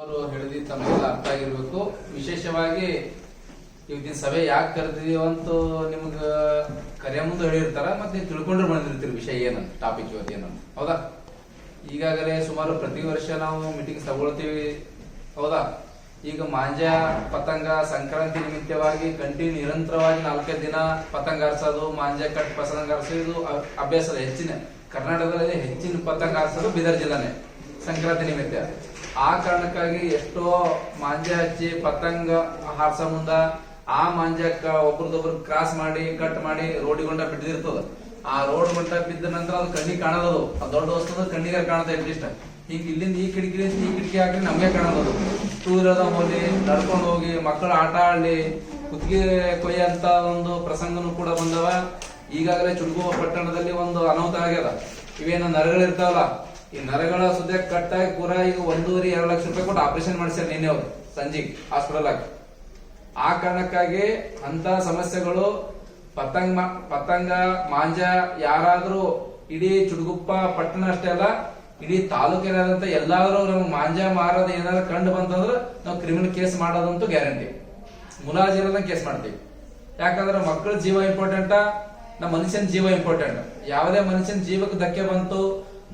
ಅವರು ಹೇಳಿದ ತಮಗೆಲ್ಲ ಅರ್ಥ ಆಗಿರ್ಬೇಕು. ವಿಶೇಷವಾಗಿ ಇವತ್ತಿನ ಸಭೆ ಯಾಕೆ ಕರೆದಿದೀವಿ ಅಂತ ನಿಮ್ಗ ಕರೆಯ ಮುಂದೆ ಹೇಳಿರ್ತಾರ ಮತ್ತೆ ನೀವು ತಿಳ್ಕೊಂಡ್ರೆ ಬಂದಿರ್ತೀರಿ ವಿಷಯ ಏನು ಟಾಪಿಕ್ ಇವತ್ತು ಏನು ಹೌದಾ? ಈಗಾಗಲೇ ಸುಮಾರು ಪ್ರತಿ ವರ್ಷ ನಾವು ಮೀಟಿಂಗ್ ತಗೊಳ್ತೀವಿ. ಹೌದಾ? ಈಗ ಮಾಂಜ ಪತಂಗ, ಸಂಕ್ರಾಂತಿ ನಿಮಿತ್ತವಾಗಿ ಕಂಟಿನ್ಯೂ ನಿರಂತರವಾಗಿ ನಾಲ್ಕೈದು ದಿನ ಪತಂಗ ಹಾರಿಸೋದು ಮಾಂಜ ಕಟ್ ಪತಂಗ ಹಾರಿಸೋದು ಅಭ್ಯಾಸ ಹೆಚ್ಚಿನ, ಕರ್ನಾಟಕದಲ್ಲಿ ಹೆಚ್ಚಿನ ಪತಂಗ ಹಾರಿಸೋದು ಬೀದರ್ ಜಿಲ್ಲಾನೇ. ಸಂಕ್ರಾಂತಿ ನಿಮಿತ್ತ. ಆ ಕಾರಣಕ್ಕಾಗಿ ಎಷ್ಟೋ ಮಾಂಜ ಹಚ್ಚಿ ಪತಂಗ ಹಾರ್ಸ ಮುಂದ ಆ ಮಾಂಜಕ್ಕ ಒಬ್ರದೊಬ್ರು ಕ್ರಾಸ್ ಮಾಡಿ ಕಟ್ ಮಾಡಿ ರೋಡಿ ಗೊಂಡ ಬಿದ್ದಿರ್ತದ. ಆ ರೋಡ್ ಮಟ್ಟ ಬಿದ್ದ ನಂತರ ಅದು ಕಣ್ಣಿಗೆ ಕಾಣದದು. ಆ ದೊಡ್ಡ ವಸ್ತು ಕಣ್ಣಿಗೆ ಕಾಣದ ಅಟ್ಲೀಸ್ಟ್. ಹಿಂಗ ಇಲ್ಲಿಂದ ಈ ಕಿಟಕಿ ಈ ಕಿಟಕಿ ಹಾಕಿ ನಮಗೆ ಕಾಣದದು. ಟೂ ವೀಲರ್ ಹೋಗಿ, ನಡ್ಕೊಂಡು ಹೋಗಿ ಮಕ್ಕಳು ಆಟ ಆಡ್ಲಿ ಕುತ್ತಿಗೆ ಕೊಯ್ಯಂತ ಒಂದು ಪ್ರಸಂಗನೂ ಕೂಡ ಬಂದವ. ಈಗಾಗಲೇ ಚುಡುಗುವ ಪಟ್ಟಣದಲ್ಲಿ ಒಂದು ಅನಾಹುತ ಆಗ್ಯದ. ಇವೇನು ನರಗಳಿರ್ತಾವಲ್ಲ ಈ ನರಗಳ ಸುದ್ದಿ ಕಟ್ಟಾಗಿ ಪೂರ ಈಗ ಒಂದೂವರೆ, ಎರಡು ಲಕ್ಷ ರೂಪಾಯಿ ಕೊಟ್ಟು ಆಪರೇಷನ್ ಮಾಡಿಸ್ಯಾರ ನಿನ್ನೆ ಅವ್ರು, ಸಂಜೆಗೆ ಹಾಸ್ಪಿಟಲ್ ಆಗಿ. ಆ ಕಾರಣಕ್ಕಾಗಿ ಅಂತ ಸಮಸ್ಯೆಗಳು, ಪತಂಗ ಪತಂಗ, ಮಾಂಜ, ಯಾರಾದ್ರೂ ಇಡೀ ಚುಡುಗುಪ್ಪ ಪಟ್ಟಣ ಅಷ್ಟೇ ಅಲ್ಲ, ಇಡೀ ತಾಲೂಕಿನಾದಂತ ಎಲ್ಲಾದ್ರೂ ನಮ್ಗೆ ಮಾಂಜ, ಮಾರೋದು ಏನಾದ್ರು ಕಂಡು ಬಂತಂದ್ರೆ ನಾವು ಕ್ರಿಮಿನಲ್ ಕೇಸ್ ಮಾಡೋದಂತೂ ಗ್ಯಾರಂಟಿ ಮುಲಾಜಿರದ ಕೇಸ್ ಮಾಡ್ತೀವಿ. ಯಾಕಂದ್ರೆ ಮಕ್ಕಳ ಜೀವ ಇಂಪಾರ್ಟೆಂಟ್ ನಮ್ಮ ಮನುಷ್ಯನ ಜೀವ ಇಂಪಾರ್ಟೆಂಟ್ ಯಾವುದೇ ಮನುಷ್ಯನ ಜೀವಕ್ಕೆ ಧಕ್ಕೆ ಬಂತು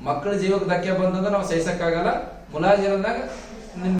ಮಕ್ಕಳ ಜೀವಕ್ಕೆ ಧಕ್ಕೆ ಬಂತಂದ್ರೆ ನಾವು ಸಹಿಸಕ್ಕಾಗಲ್ಲ. ಮುಲಾಜಿರದಾಗ